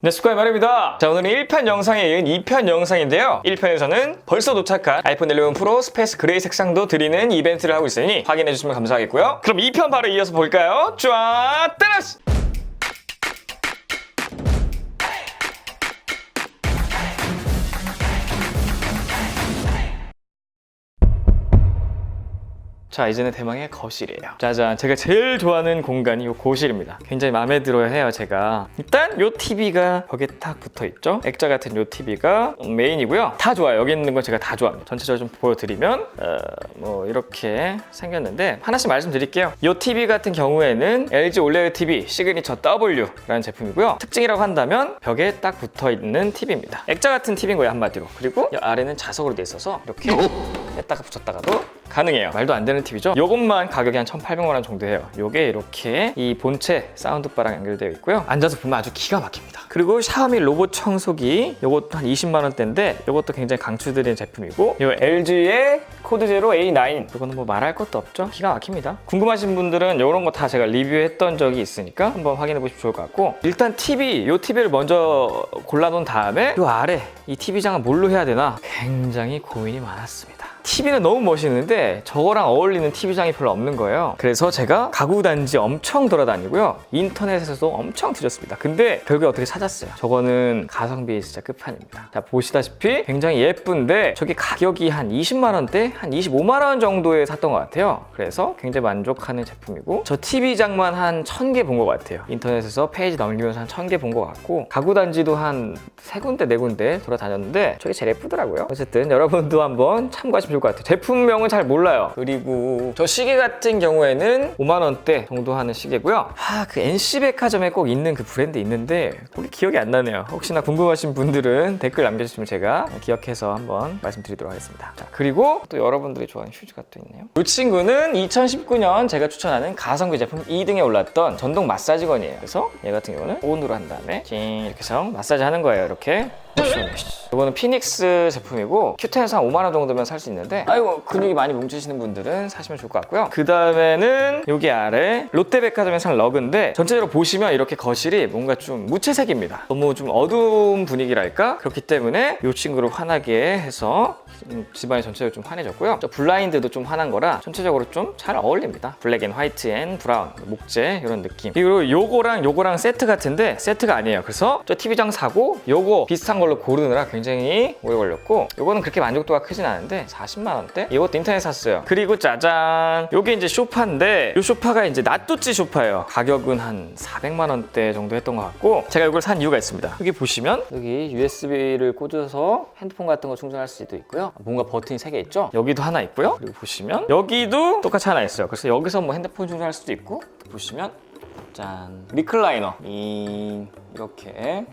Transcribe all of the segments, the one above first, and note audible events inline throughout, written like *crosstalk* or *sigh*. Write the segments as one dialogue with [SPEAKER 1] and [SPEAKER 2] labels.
[SPEAKER 1] 네, 스코의 말입니다. 자, 오늘은 1편 영상에 이은 2편 영상인데요. 1편에서는 벌써 도착한 아이폰 11 프로 스페이스 그레이 색상도 드리는 이벤트를 하고 있으니 확인해주시면 감사하겠고요. 그럼 2편 바로 이어서 볼까요? 쫙, 따라스! 자 이제는 대망의 거실이에요. 짜잔 제가 제일 좋아하는 공간이 이 고실입니다. 굉장히 마음에 들어야 해요 제가. 일단 요 TV가 벽에 딱 붙어있죠? 액자 같은 요 TV가 메인이고요. 다 좋아요. 여기 있는 건 제가 다 좋아합니다. 전체적으로 좀 보여드리면 어, 뭐 이렇게 생겼는데 하나씩 말씀드릴게요. 이 TV 같은 경우에는 LG OLED TV 시그니처 W라는 제품이고요. 특징이라고 한다면 벽에 딱 붙어있는 TV입니다. 액자 같은 TV인 거예요 한마디로. 그리고 이 아래는 자석으로 돼 있어서 이렇게 뺐다가 붙였다가도 가능해요. 말도 안 되는 TV죠. 이것만 가격이 한 1,800만 원 정도 해요. 이게 이렇게 이 본체 사운드바랑 연결되어 있고요. 앉아서 보면 아주 기가 막힙니다. 그리고 샤오미 로봇 청소기 이것도 한 20만 원대인데 이것도 굉장히 강추드리는 제품이고 이 LG의 코드 제로 A9 이거는 뭐 말할 것도 없죠. 기가 막힙니다. 궁금하신 분들은 이런 거 다 제가 리뷰했던 적이 있으니까 한번 확인해 보시면 좋을 것 같고 일단 TV 이 TV를 먼저 골라놓은 다음에 이 아래 이 TV장은 뭘로 해야 되나 굉장히 고민이 많았습니다. TV는 너무 멋있는데 저거랑 어울리는 TV장이 별로 없는 거예요. 그래서 제가 가구 단지 엄청 돌아다니고요. 인터넷에서도 엄청 뒤졌습니다. 근데 결국에 어떻게 찾았어요. 저거는 가성비 진짜 끝판입니다. 자, 보시다시피 굉장히 예쁜데 저게 가격이 한 20만 원대, 한 25만 원 정도에 샀던 것 같아요. 그래서 굉장히 만족하는 제품이고 저 TV장만 한 1000개 본 것 같아요. 인터넷에서 페이지 넘기면서 한 1000개 본 것 같고 가구 단지도 한세 군데 네 군데 돌아다녔는데 저게 제일 예쁘더라고요. 어쨌든 여러분도 한번 참고하시면 좋을 것 같아요. 제품명은 잘 몰라요. 그리고 저 시계 같은 경우에는 5만 원대 정도 하는 시계고요. 아, 그 NC 백화점에 꼭 있는 그 브랜드 있는데 거기 기억이 안 나네요. 혹시나 궁금하신 분들은 댓글 남겨주시면 제가 기억해서 한번 말씀드리도록 하겠습니다. 자, 그리고 또 여러분들이 좋아하는 휴지가 또 있네요. 이 친구는 2019년 제가 추천하는 가성비 제품 2등에 올랐던 전동 마사지건이에요. 그래서 얘 같은 경우는 온으로 한 다음에 찡 이렇게 해서 마사지 하는 거예요. 이렇게. 이거는 피닉스 제품이고 큐텐에서 한 5만 원 정도면 살 수 있는데 아이고 근육이 많이 뭉치시는 분들은 사시면 좋을 것 같고요. 그 다음에는 여기 아래 롯데백화점에 산 러그인데 전체적으로 보시면 이렇게 거실이 뭔가 좀 무채색입니다. 너무 좀 어두운 분위기랄까? 그렇기 때문에 이 친구를 환하게 해서 좀 집안이 전체적으로 좀 환해졌고요. 저 블라인드도 좀 환한 거라 전체적으로 좀 잘 어울립니다. 블랙 앤 화이트 앤 브라운 목재 이런 느낌. 그리고 요거랑 요거랑 세트 같은데 세트가 아니에요. 그래서 저 TV장 사고 요거 비슷한 걸로 고르느라 굉장히 오래 걸렸고 요거는 그렇게 만족도가 크진 않은데 40만 원대? 이것도 인터넷 샀어요. 그리고 짜잔! 요게 이제 소파인데 요 소파가 이제 낫뚜찌 소파예요. 가격은 한 400만 원대 정도 했던 것 같고 제가 이걸 산 이유가 있습니다. 여기 보시면 여기 USB를 꽂아서 핸드폰 같은 거 충전할 수도 있고요. 뭔가 버튼이 3개 있죠? 여기도 하나 있고요. 그리고 보시면 여기도 똑같이 하나 있어요. 그래서 여기서 뭐 핸드폰 충전할 수도 있고 보시면 짠! 리클라이너! 이 이렇게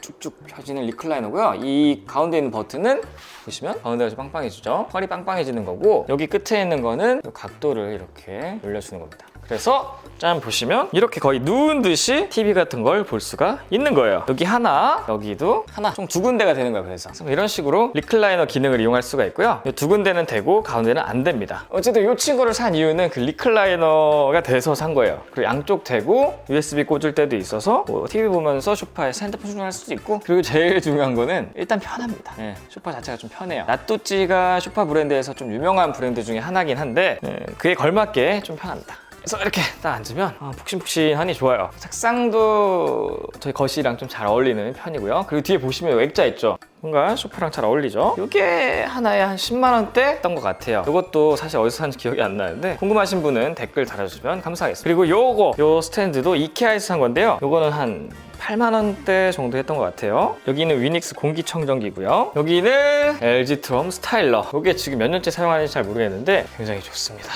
[SPEAKER 1] 쭉쭉 펴지는 리클라이너고요. 이 가운데 있는 버튼은 보시면 가운데가 좀 빵빵해지죠. 허리 빵빵해지는 거고 여기 끝에 있는 거는 이 각도를 이렇게 올려주는 겁니다. 그래서 짠 보시면 이렇게 거의 누운 듯이 TV 같은 걸 볼 수가 있는 거예요. 여기 하나, 여기도 하나, 총 두 군데가 되는 거예요. 그래서 이런 식으로 리클라이너 기능을 이용할 수가 있고요. 이두 군데는 되고 가운데는 안 됩니다. 어쨌든 이 친구를 산 이유는 그 리클라이너가 돼서 산 거예요. 그리고 양쪽 되고 USB 꽂을 때도 있어서 뭐 TV 보면서 소파에서 핸드폰 충전할 수도 있고 그리고 제일 중요한 거는 일단 편합니다. 네, 소파 자체가 좀 편해요. 나뚜찌가 소파 브랜드에서 좀 유명한 브랜드 중에 하나긴 한데 네, 그에 걸맞게 좀 편합니다. 그래서 이렇게 딱 앉으면 아, 푹신푹신하니 좋아요. 색상도 저희 거실이랑 좀 잘 어울리는 편이고요. 그리고 뒤에 보시면 액자 있죠. 뭔가 소파랑 잘 어울리죠. 이게 하나에 한 10만 원대 했던 것 같아요. 이것도 사실 어디서 샀는지 기억이 안 나는데 궁금하신 분은 댓글 달아주시면 감사하겠습니다. 그리고 요거 요 스탠드도 이케아에서 산 건데요. 요거는 한 8만 원대 정도 했던 것 같아요. 여기는 위닉스 공기청정기고요. 여기는 LG 트럼 스타일러. 이게 지금 몇 년째 사용하는지 잘 모르겠는데 굉장히 좋습니다.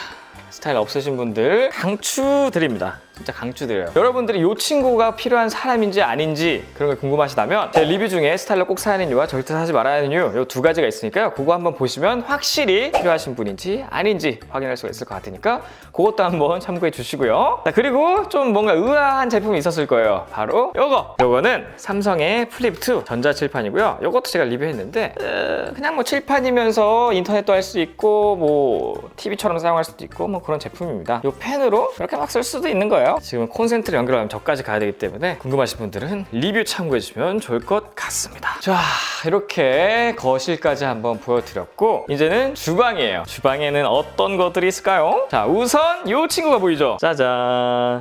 [SPEAKER 1] 스타일 없으신 분들 강추드립니다. 진짜 강추드려요. 여러분들이 이 친구가 필요한 사람인지 아닌지 그런 걸 궁금하시다면 제 리뷰 중에 스타일러 꼭 사야 하는 이유와 절대 사지 말아야 하는 이유 이 두 가지가 있으니까요. 그거 한번 보시면 확실히 필요하신 분인지 아닌지 확인할 수가 있을 것 같으니까 그것도 한번 참고해 주시고요. 자, 그리고 좀 뭔가 의아한 제품이 있었을 거예요. 바로 요거. 요거는 삼성의 플립2 전자칠판이고요. 요것도 제가 리뷰했는데 어, 그냥 뭐 칠판이면서 인터넷도 할 수 있고 뭐 TV처럼 사용할 수도 있고 뭐 그런 제품입니다. 요 펜으로 이렇게 막 쓸 수도 있는 거예요. 될까요? 지금 콘센트를 연결하면 저까지 가야 되기 때문에 궁금하신 분들은 리뷰 참고해 주시면 좋을 것 같습니다. 자, 이렇게 거실까지 한번 보여드렸고 이제는 주방이에요. 주방에는 어떤 것들이 있을까요? 자, 우선 이 친구가 보이죠? 짜잔.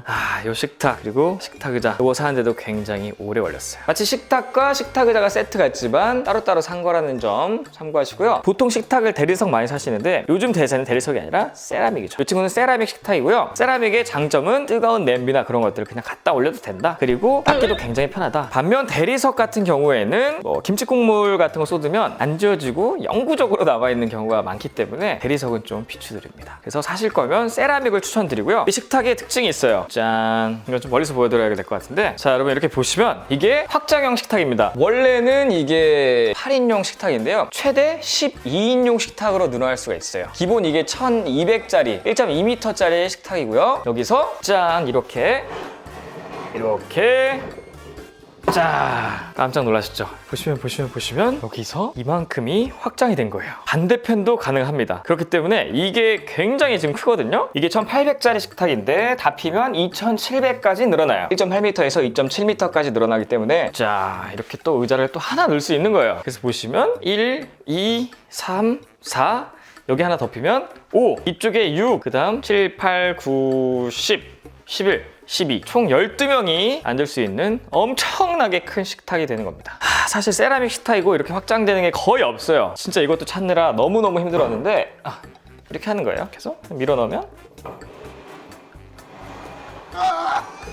[SPEAKER 1] 아, 요 식탁 그리고 식탁 의자 이거 사는데도 굉장히 오래 걸렸어요. 마치 식탁과 식탁 의자가 세트 같지만 따로따로 산 거라는 점 참고하시고요. 보통 식탁을 대리석 많이 사시는데 요즘 대세는 대리석이 아니라 세라믹이죠. 이 친구는 세라믹 식탁이고요. 세라믹의 장점은 뜨거운 냄비나 그런 것들을 그냥 갖다 올려도 된다. 그리고 닦기도 굉장히 편하다. 반면 대리석 같은 경우에는 뭐 김치 국물 같은 거 쏟으면 안 지워지고 영구적으로 남아 있는 경우가 많기 때문에 대리석은 좀 비추드립니다. 그래서 사실 거면 세라믹을 추천드리고요. 이 식탁의 특징이 있어요. 짠. 이거 좀 멀리서 보여드려야 될 것 같은데. 자, 여러분 이렇게 보시면 이게 확장형 식탁입니다. 원래는 이게 8인용 식탁인데요. 최대 12인용 식탁으로 늘어날 수가 있어요. 기본 이게 1200짜리, 1.2m짜리 식탁이고요. 여기서 짠 이렇게 이렇게. 자 깜짝 놀라셨죠? 보시면 보시면 보시면 여기서 이만큼이 확장이 된 거예요. 반대편도 가능합니다. 그렇기 때문에 이게 굉장히 지금 크거든요? 이게 1800짜리 식탁인데 다 피면 2700까지 늘어나요. 1.8m에서 2.7m까지 늘어나기 때문에 자 이렇게 또 의자를 또 하나 넣을 수 있는 거예요. 그래서 보시면 1, 2, 3, 4 여기 하나 더 피면 5 이쪽에 6그 다음 7, 8, 9, 10 11 12. 총 12명이 앉을 수 있는 엄청나게 큰 식탁이 되는 겁니다. 하, 사실 세라믹 식탁이고 이렇게 확장되는 게 거의 없어요. 진짜 이것도 찾느라 너무너무 힘들었는데 아, 이렇게 하는 거예요. 계속 밀어 넣으면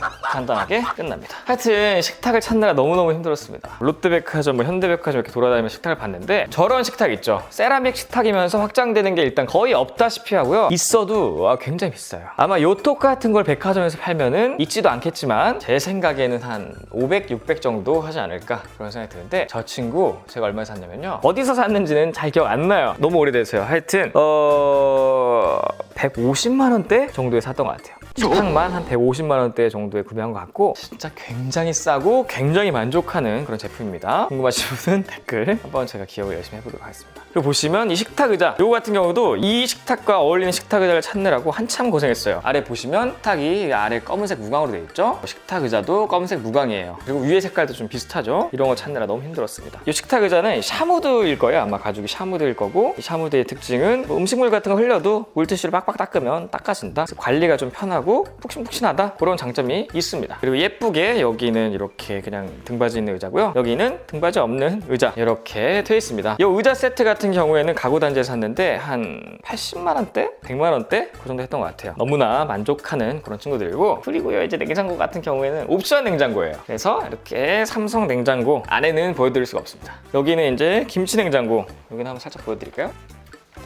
[SPEAKER 1] 간단하게 끝납니다. 하여튼 식탁을 찾느라 너무너무 힘들었습니다. 롯데백화점, 뭐 현대백화점 이렇게 돌아다니면서 식탁을 봤는데 저런 식탁 있죠. 세라믹 식탁이면서 확장되는 게 일단 거의 없다시피 하고요. 있어도 와, 굉장히 비싸요. 아마 요톡 같은 걸 백화점에서 팔면은 있지도 않겠지만 제 생각에는 한 500, 600 정도 하지 않을까 그런 생각이 드는데 저 친구 제가 얼마에 샀냐면요. 어디서 샀는지는 잘 기억 안 나요. 너무 오래돼서요. 하여튼 어 150만 원대 정도에 샀던 것 같아요. 식탁만 한 150만 원대 정도에 구매한 것 같고 진짜 굉장히 싸고 굉장히 만족하는 그런 제품입니다. 궁금하신 분은 댓글 한번 제가 기억을 열심히 해보도록 하겠습니다. 그리고 보시면 이 식탁 의자 이거 같은 경우도 이 식탁과 어울리는 식탁 의자를 찾느라고 한참 고생했어요. 아래 보시면 식탁이 아래 검은색 무광으로 되어 있죠. 식탁 의자도 검은색 무광이에요. 그리고 위에 색깔도 좀 비슷하죠. 이런 거 찾느라 너무 힘들었습니다. 이 식탁 의자는 샤무드일 거예요. 아마 가죽이 샤무드일 거고 이 샤무드의 특징은 뭐 음식물 같은 거 흘려도 물티슈로 빡빡 닦으면 닦아진다. 관리가 좀 편하고 푹신푹신하다 그런 장점이 있습니다. 그리고 예쁘게 여기는 이렇게 그냥 등받이 있는 의자고요. 여기는 등받이 없는 의자 이렇게 되어 있습니다. 이 의자 세트 같은 경우에는 가구 단지에서 샀는데 한 80만 원대, 100만 원대 그 정도 했던 것 같아요. 너무나 만족하는 그런 친구들이고 그리고요 이제 냉장고 같은 경우에는 옵션 냉장고예요. 그래서 이렇게 삼성 냉장고 안에는 보여드릴 수가 없습니다. 여기는 이제 김치 냉장고 여기는 한번 살짝 보여드릴까요?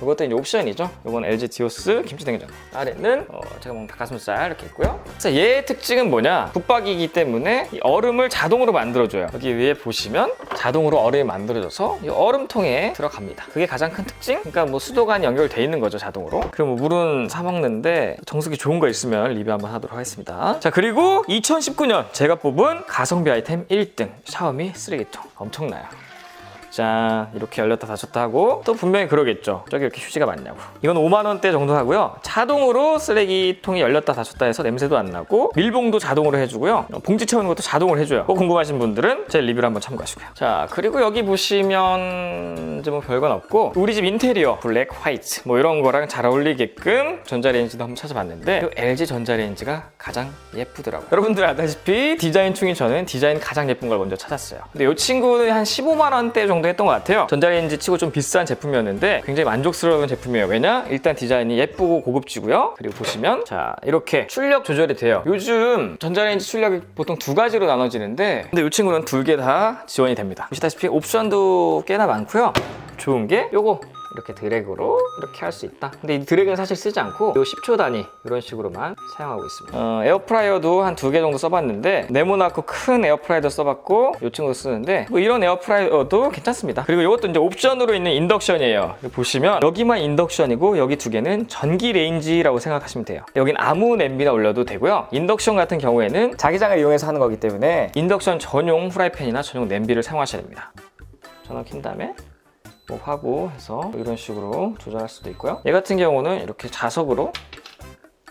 [SPEAKER 1] 이것도 이제 옵션이죠. 이건 LG 디오스 김치냉장고. 아래는 어, 제가 먹는 닭가슴살 이렇게 있고요. 그래서 얘의 특징은 뭐냐? 붙박이기 때문에 이 얼음을 자동으로 만들어줘요. 여기 위에 보시면 자동으로 얼음이 만들어져서 이 얼음통에 들어갑니다. 그게 가장 큰 특징? 그러니까 뭐 수도관이 연결돼 있는 거죠 자동으로. 그리고 뭐 물은 사 먹는데 정수기 좋은 거 있으면 리뷰 한번 하도록 하겠습니다. 자 그리고 2019년 제가 뽑은 가성비 아이템 1등 샤오미 쓰레기통 엄청나요. 짠 이렇게 열렸다 닫혔다 하고 또 분명히 그러겠죠. 저기 이렇게 휴지가 많냐고. 이건 5만 원대 정도 하고요. 자동으로 쓰레기통이 열렸다 닫혔다 해서 냄새도 안 나고 밀봉도 자동으로 해주고요. 봉지 채우는 것도 자동으로 해줘요. 꼭 궁금하신 분들은 제 리뷰를 한번 참고하시고요. 자 그리고 여기 보시면 이제 뭐 별건 없고 우리 집 인테리어 블랙 화이트 뭐 이런 거랑 잘 어울리게끔 전자레인지도 한번 찾아봤는데 이 LG 전자레인지가 가장 예쁘더라고요. 여러분들 아다시피 디자인 충이 저는 디자인 가장 예쁜 걸 먼저 찾았어요. 근데 이 친구는 한 15만 원대 정도 했던 것 같아요. 전자레인지 치고 좀 비싼 제품이었는데 굉장히 만족스러운 제품이에요. 왜냐? 일단 디자인이 예쁘고 고급지고요. 그리고 보시면 자 이렇게 출력 조절이 돼요. 요즘 전자레인지 출력이 보통 두 가지로 나눠지는데 근데 이 친구는 두 개 다 지원이 됩니다. 보시다시피 옵션도 꽤나 많고요. 좋은 게 요거 이렇게 드래그로 이렇게 할 수 있다. 근데 이 드래그는 사실 쓰지 않고 요 10초 단위 이런 식으로만 사용하고 있습니다. 어, 에어프라이어도 한 두 개 정도 써봤는데 네모나고 큰 에어프라이어도 써봤고 요 친구도 쓰는데 뭐 이런 에어프라이어도 괜찮습니다. 그리고 이것도 이제 옵션으로 있는 인덕션이에요. 보시면 여기만 인덕션이고 여기 두 개는 전기 레인지라고 생각하시면 돼요. 여긴 아무 냄비나 올려도 되고요. 인덕션 같은 경우에는 자기장을 이용해서 하는 거기 때문에 인덕션 전용 후라이팬이나 전용 냄비를 사용하셔야 됩니다. 전원 킨 다음에 뭐 화구 해서 이런 식으로 조절할 수도 있고요. 얘 같은 경우는 이렇게 자석으로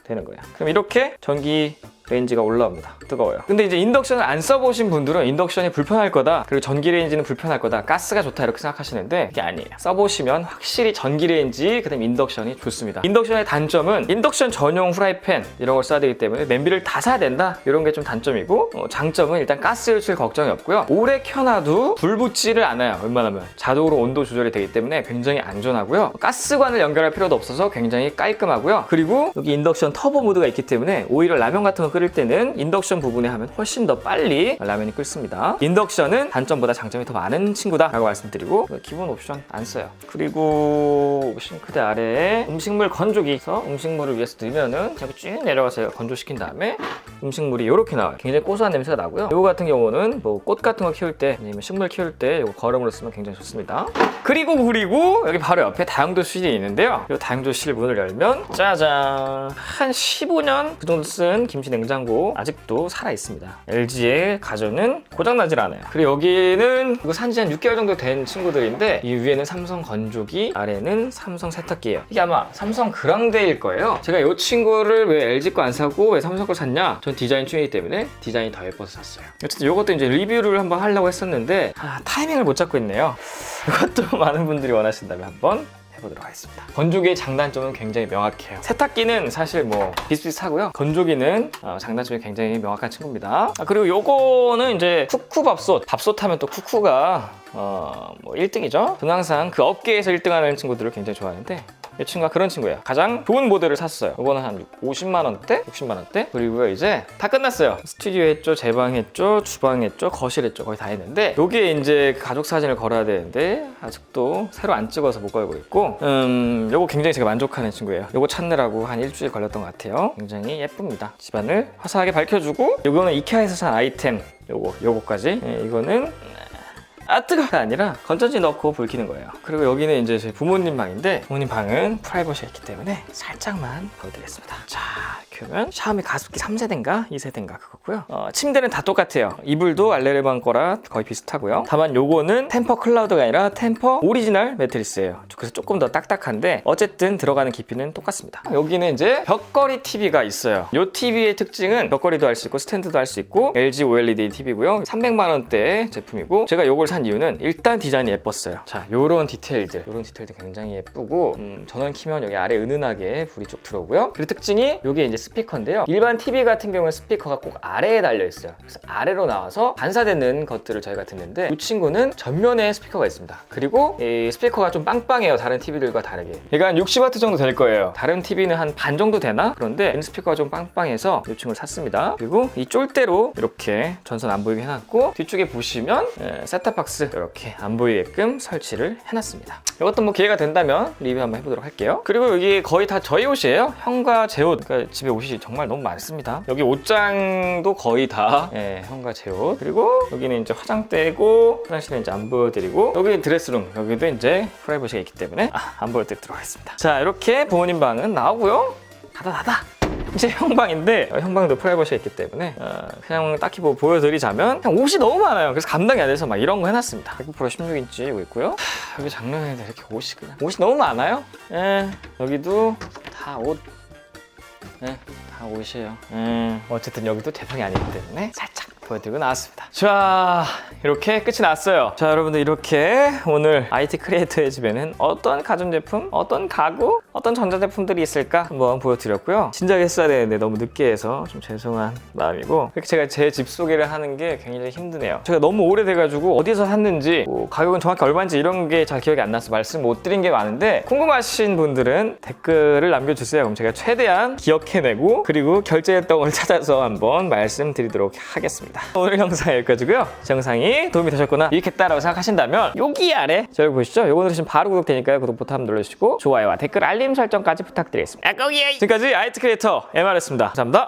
[SPEAKER 1] 되는 거예요. 그럼 이렇게 전기 레인지가 올라옵니다. 뜨거워요. 근데 이제 인덕션을 안 써보신 분들은 인덕션이 불편할 거다. 그리고 전기 레인지는 불편할 거다. 가스가 좋다 이렇게 생각하시는데 그게 아니에요. 써보시면 확실히 전기 레인지 그다음 인덕션이 좋습니다. 인덕션의 단점은 인덕션 전용 후라이팬 이런 걸 써야 되기 때문에 냄비를 다 사야 된다 이런 게 좀 단점이고 어, 장점은 일단 가스 유출 걱정이 없고요. 오래 켜놔도 불 붙지를 않아요. 웬만하면 자동으로 온도 조절이 되기 때문에 굉장히 안전하고요. 가스관을 연결할 필요도 없어서 굉장히 깔끔하고요. 그리고 여기 인덕션 터보 모드가 있기 때문에 오히려 라면 같은 거 끓일 때는 인덕션 부분에 하면 훨씬 더 빨리 라면이 끓습니다. 인덕션은 단점보다 장점이 더 많은 친구다라고 말씀드리고 기본 옵션 안 써요. 그리고 싱크대 아래에 음식물 건조기 에서 음식물을 위해서 넣으면은 저기 쭉 내려가서 건조시킨 다음에 음식물이 이렇게 나와요. 굉장히 고소한 냄새가 나고요. 이거 같은 경우는 뭐 꽃 같은 거 키울 때 아니면 식물 키울 때 이거 거름으로 쓰면 굉장히 좋습니다. 그리고 그리고 여기 바로 옆에 다용도실이 있는데요. 이 다용도실 문을 열면 짜잔 한 15년 그 정도 쓴 김치 냉 장고 아직도 살아 있습니다. LG의 가전은 고장 나질 않아요. 그리고 여기는 이거 산지 한 6개월 정도 된 친구들인데 이 위에는 삼성 건조기, 아래는 삼성 세탁기예요. 이게 아마 삼성 그랑데일 거예요. 제가 이 친구를 왜 LG 거 안 사고 왜 삼성 거 샀냐? 전 디자인 중이기 때문에 디자인이 더 예뻐서 샀어요. 어쨌든 이것도 이제 리뷰를 한번 하려고 했었는데 아, 타이밍을 못 잡고 있네요. *laughs* 이것도 많은 분들이 원하신다면 한번 해보도록 하겠습니다. 건조기의 장단점은 굉장히 명확해요. 세탁기는 사실 뭐 비슷비슷하고요. 건조기는 어, 장단점이 굉장히 명확한 친구입니다. 아, 그리고 요거는 이제 쿠쿠 밥솥. 밥솥 하면 또 쿠쿠가 어, 뭐 1등이죠. 저는 항상 그 업계에서 1등하는 친구들을 굉장히 좋아하는데 이 친구가 그런 친구예요. 가장 좋은 모델을 샀어요. 이거는 한 50만 원대, 60만 원대. 그리고요 이제 다 끝났어요. 스튜디오 했죠, 제 방 했죠, 주방 했죠, 거실 했죠. 거의 다 했는데 여기에 이제 가족 사진을 걸어야 되는데 아직도 새로 안 찍어서 못 걸고 있고, 음, 요거 굉장히 제가 만족하는 친구예요. 요거 찾느라고 한 일주일 걸렸던 것 같아요. 굉장히 예쁩니다. 집안을 화사하게 밝혀주고, 요거는 이케아에서 산 아이템. 요거, 요거까지. 예, 이거는 아 뜨거가 아니라 건전지 넣고 불 켜는 거예요. 그리고 여기는 이제 저희 부모님 방인데 부모님 방은 프라이버시가 있기 때문에 살짝만 보여드리겠습니다. 자 하면 샤오미 가습기 3세대인가 2세대인가 그거고요. 어, 침대는 다 똑같아요. 이불도 알레르방 거라 거의 비슷하고요. 다만 요거는 템퍼 클라우드가 아니라 템퍼 오리지널 매트리스예요. 그래서 조금 더 딱딱한데 어쨌든 들어가는 깊이는 똑같습니다. 여기는 이제 벽걸이 TV가 있어요. 요 TV의 특징은 벽걸이도 할 수 있고 스탠드도 할 수 있고 LG OLED TV고요. 300만 원대 제품이고 제가 요걸 산 이유는 일단 디자인이 예뻤어요. 자, 요런 디테일들, 요런 디테일들 굉장히 예쁘고 음, 전원 키면 여기 아래 은은하게 불이 쭉 들어오고요. 그리고 특징이 요게 이제 스피커인데요. 일반 TV 같은 경우는 스피커가 꼭 아래에 달려 있어요. 그래서 아래로 나와서 반사되는 것들을 저희가 듣는데 이 친구는 전면에 스피커가 있습니다. 그리고 이 스피커가 좀 빵빵해요. 다른 TV들과 다르게. 얘가 한 60W 정도 될 거예요. 다른 TV는 한 반 정도 되나? 그런데 이 스피커가 좀 빵빵해서 이 친구를 샀습니다. 그리고 이 쫄대로 이렇게 전선 안 보이게 해놨고 뒤쪽에 보시면 예, 셋탑박스 이렇게 안 보이게끔 설치를 해놨습니다. 이것도 뭐 기회가 된다면 리뷰 한번 해보도록 할게요. 그리고 여기 거의 다 저희 옷이에요. 형과 제 옷. 그러니까 집에 옷이 정말 너무 많습니다. 여기 옷장도 거의 다 예, 형과 제 옷. 그리고 여기는 이제 화장대고 화장실은 이제 안 보여드리고 여기 드레스룸 여기도 이제 프라이버시가 있기 때문에 아, 안 보여드리도록 하겠습니다. 자 이렇게 부모님 방은 나오고요. 닫아 닫아. 이제 형방인데 어, 형방도 프라이버시가 있기 때문에 어, 그냥 딱히 뭐 보여드리자면 그냥 옷이 너무 많아요. 그래서 감당이 안 돼서 막 이런 거 해놨습니다. 100% 16인치 이거 있고요. 하, 여기 장롱에도 이렇게 옷이 그냥 옷이 너무 많아요. 예, 여기도 다 옷. 예, 다 옷이에요. 예, 어쨌든 여기도 대성이 아니기 때문에 살짝 보여드리고 나왔습니다. 자, 이렇게 끝이 났어요. 자, 여러분들 이렇게 오늘 IT 크리에이터의 집에는 어떤 가전제품, 어떤 가구, 어떤 전자제품들이 있을까 한번 보여드렸고요. 진작에 했어야 되는데 너무 늦게 해서 좀 죄송한 마음이고 이렇게 제가 제 집 소개를 하는 게 굉장히 힘드네요. 제가 너무 오래돼가지고 어디서 샀는지 뭐 가격은 정확히 얼마인지 이런 게 잘 기억이 안 나서 말씀 못 드린 게 많은데 궁금하신 분들은 댓글을 남겨주세요. 그럼 제가 최대한 기억해내고 그리고 결제했던 걸 찾아서 한번 말씀드리도록 하겠습니다. 오늘 영상 여기까지고요. 제 영상이 도움이 되셨거나 유익했다라고 생각하신다면 여기 아래 저기 보시죠? 요거 누르시면 바로 구독되니까요. 구독 버튼 눌러주시고 좋아요와 댓글 알림 설정까지 부탁드리겠습니다. 아, 지금까지 아이트 크리에이터 MR였습니다. 감사합니다.